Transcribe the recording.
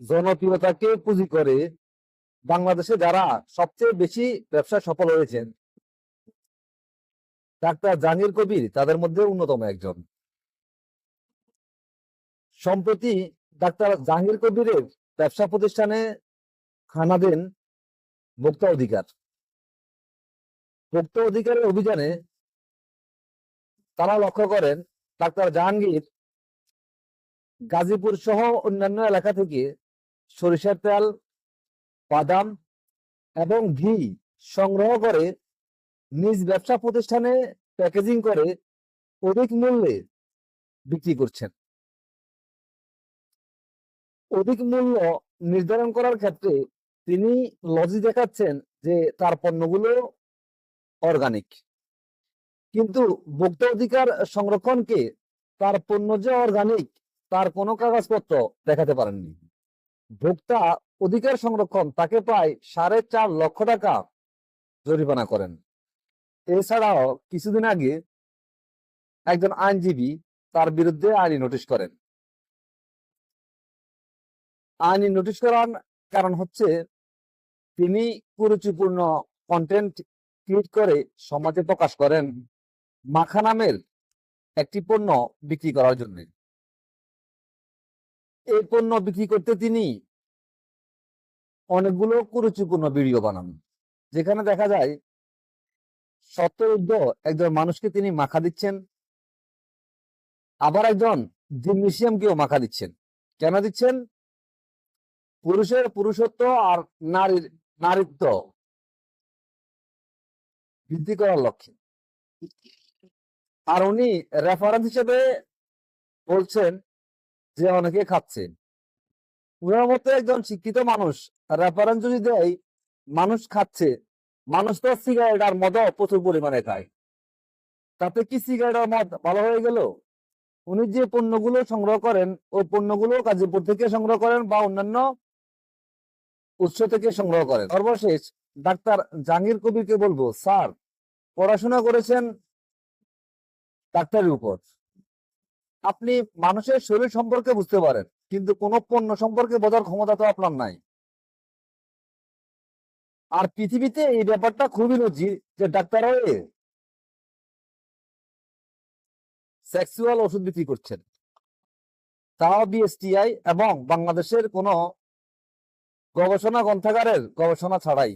জনপ্রিয়তাকে পুঁজি করে বাংলাদেশে যারা সবচেয়ে বেশি ব্যবসায় সফল হয়েছেন। ডাক্তার জাহাঙ্গীর কবির তাদের মধ্যে অন্যতম একজন। সম্প্রতি ডাক্তার জাহাঙ্গীর কবিরের ব্যবসা প্রতিষ্ঠানে খানা দেন ভোক্তা অধিকার। ভোক্তা অধিকারের অভিযানে তারা লক্ষ্য করেন, ডাক্তার জাহাঙ্গীর গাজীপুর সহ অন্যান্য এলাকা থেকে সরিষার তেল, বাদাম এবং ঘি সংগ্রহ করে নিজ ব্যবসা প্রতিষ্ঠানে প্যাকেজিং করে অধিক মূল্যে বিক্রি করছেন। অধিক মূল্য নির্ধারণ করার ক্ষেত্রে তিনি লজি দেখাচ্ছেন যে তার পণ্যগুলো অর্গানিক কিন্তু ভোক্তা অধিকার সংরক্ষণকে তার পণ্য যে অর্গানিক তার কোনো কাগজপত্র দেখাতে পারেননি। ভোক্তা অধিকার সংরক্ষণ তাকে প্রায় সাড়ে চার লক্ষ টাকা জরিমানা করেন। এছাড়াও কিছুদিন আগে একজন আইনজীবী তার বিরুদ্ধে আইনি নোটিশ করেন। আইনি নোটিশ করার কারণ হচ্ছে তিনি কুরুচিপূর্ণ কন্টেন্ট ক্রিয়েট করে সমাজে প্রকাশ করেন মাখা নামের একটি পণ্য বিক্রি করার জন্য। এই পণ্য বিক্রি করতে তিনি অনেকগুলো কুরুচিপূর্ণ ভিডিও বানান। যেখানে দেখা যায় সত্যযুদ্ধ একজন মানুষকে তিনি মাখা দিচ্ছেন, আবার একজন জিমনেশিয়ামকেও মাখা দিচ্ছেন। কেন দিচ্ছেন? পুরুষের পুরুষত্ব আর নারীর নারীত্ব বৃদ্ধি করার লক্ষ্যে। আর উনি রেফারেন্স হিসেবে বলছেন যে অনেকে খাচ্ছে উনার মতো একজন শিক্ষিত মানুষ রেফারেন্স যদি দেয়, মানুষ খাচ্ছে, মানুষ তো সিগারেট আর মদ প্রচুর পরিমাণে খায়। তাতে কি সিগারেট আর মদ ভালো হয়ে গেল? উনি যে পণ্যগুলো সংগ্রহ করেন, ওই পণ্যগুলো গাজীপুর থেকে সংগ্রহ করেন বা অন্যান্য উৎস থেকে সংগ্রহ করেন। সর্বশেষ ডাক্তার জাহাঙ্গীর কবিরকে বলব, স্যার, পড়াশোনা করেছেন ডাক্তারের উপর। আপনি মানুষের শরীর সম্পর্কে বুঝতে পারেন, কিন্তু কোন পণ্য সম্পর্কে বোঝার ক্ষমতা তো আপনার নাই। আর পৃথিবীতে এই ব্যাপারটা খুবই নজির যে ডাক্তার হয়ে সেক্সুয়াল ওষুধ বিক্রি করছেন। তাও বিএসটিআই এবং বাংলাদেশের কোন গবেষণা গ্রন্থাগারের গবেষণা ছাড়াই।